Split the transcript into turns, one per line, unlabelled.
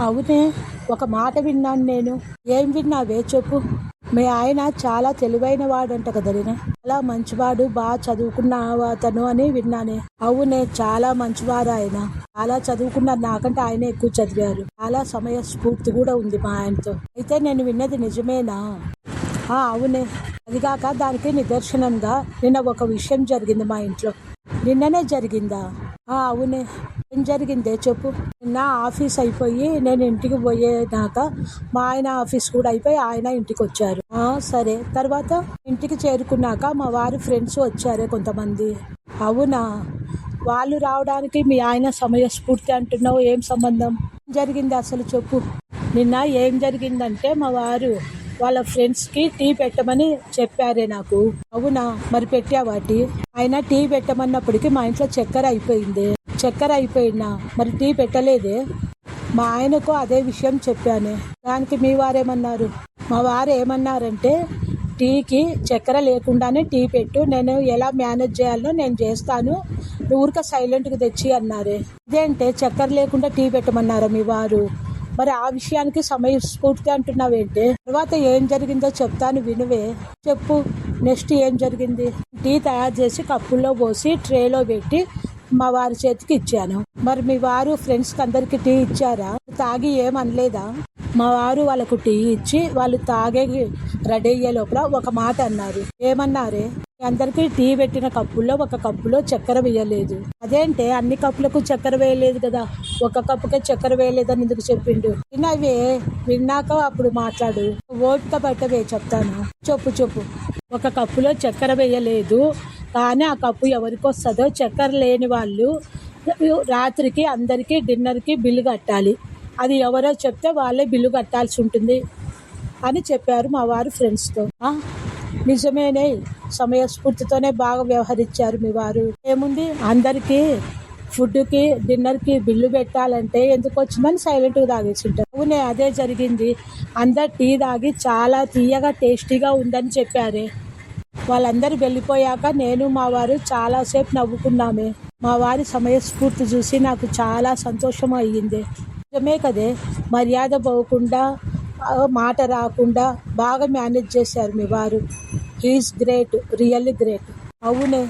అవునే ఒక మాట విన్నాను నేను. ఏం విన్నావే చెప్పు. మీ ఆయన చాలా తెలివైన వాడంట కదనే చాలా మంచివాడు బాగా చదువుకున్న అతను అని విన్నానే. అవునే చాలా మంచివారు ఆయన. చాలా చదువుకున్నారు. నాకంటే ఆయన ఎక్కువ చదివారు. చాలా సమయ స్ఫూర్తి కూడా ఉంది మా ఆయనతో. అయితే నేను విన్నది నిజమేనా? ఆ అవునే. అదిగాక దానికి నిదర్శనంగా నిన్న ఒక విషయం జరిగింది మా ఇంట్లో. నిన్ననే జరిగిందా? ఆ అవునే. ఏం జరిగిందే చెప్పు. నిన్న ఆఫీస్ అయిపోయి నేను ఇంటికి పోయేదాకా మా ఆయన ఆఫీస్ కూడా అయిపోయి ఆయన ఇంటికి వచ్చారు. ఆ సరే. తర్వాత ఇంటికి చేరుకున్నాక మా వారి ఫ్రెండ్స్ వచ్చారే కొంతమంది. అవునా? వాళ్ళు రావడానికి మీ ఆయన సమయస్ఫూర్తి అంటున్నావు. ఏం సంబంధం? జరిగింది అసలు చెప్పు. నిన్న ఏం జరిగిందంటే మా వారు వాళ్ళ ఫ్రెండ్స్కి టీ పెట్టమని చెప్పారే నాకు. అవునా? మరి పెట్టావా టీ? ఆయన టీ పెట్టమన్నప్పటికీ మా ఇంట్లో చక్కెర అయిపోయింది. చక్కెర అయిపోయినా మరి టీ పెట్టలేదే? మా ఆయనకు అదే విషయం చెప్పాను. దానికి మీ వారేమన్నారు? మా వారు ఏమన్నారంటే టీకి చక్కెర లేకుండానే టీ పెట్టు నేను ఎలా మేనేజ్ చేయాలో నేను చేస్తాను ఊరిక సైలెంట్గా తెచ్చి అన్నారే. ఇదేంటే చక్కెర లేకుండా టీ పెట్టమన్నారు మీ వారు. మరి ఆ విషయానికి సమయస్ఫూర్తి అంటున్నావేంటి తర్వాత ఏం జరిగిందో చెప్తాను వినువే. చెప్పు నెక్స్ట్ ఏం జరిగింది? టీ తయారు చేసి కప్పుల్లో పోసి ట్రేలో పెట్టి మా వారి చేతికి ఇచ్చాను. మరి మీ వారు ఫ్రెండ్స్కి అందరికి టీ ఇచ్చారా? తాగి ఏమనలేదా? మా వారు వాళ్ళకు టీ ఇచ్చి వాళ్ళు తాగే రెడీ అయ్యే లోపల ఒక మాట అన్నారు. ఏమన్నారే? అందరికీ టీ పెట్టిన కప్పుల్లో ఒక కప్పులో చక్కెర వేయలేదు. అదేంటే అన్ని కప్పులకు చక్కెర వేయలేదు కదా. ఒక కప్పుకే చక్కెర వేయలేదని ఎందుకు చెప్పిండు? విన్నవే? విన్నాక అప్పుడు మాట్లాడు. ఓపిక పట్టవే చెప్తాను. చెప్పు చెప్పు. ఒక కప్పులో చక్కెర వేయలేదు. కానీ ఆ కప్పు ఎవరికి వస్తుందో చక్కెర లేని వాళ్ళు రాత్రికి అందరికీ డిన్నర్కి బిల్లు కట్టాలి. అది ఎవరో చెప్తే వాళ్ళే బిల్లు కట్టాల్సి ఉంటుంది అని చెప్పారు మా వారు ఫ్రెండ్స్తో. నిజమేనే. సమయస్ఫూర్తితోనే బాగా వ్యవహరించారు మీ వారు. ఏముంది? అందరికీ ఫుడ్కి డిన్నర్కి బిల్లు పెట్టాలంటే ఎందుకు వచ్చిందని సైలెంట్గా తాగేసింటారు? అవునే అదే జరిగింది. అందరు టీ తాగి చాలా తీయగా టేస్టీగా ఉందని చెప్పారే. వాళ్ళందరూ వెళ్ళిపోయాక నేను మా వారు చాలాసేపు నవ్వుకున్నామే. మా వారి సమయస్ఫూర్తి చూసి నాకు చాలా సంతోషం అయ్యింది. నిజమే కదే మర్యాద పోకుండా మాట రాకుండా బాగా మేనేజ్ చేశారు మీ వారు. He is great really great. అవునే.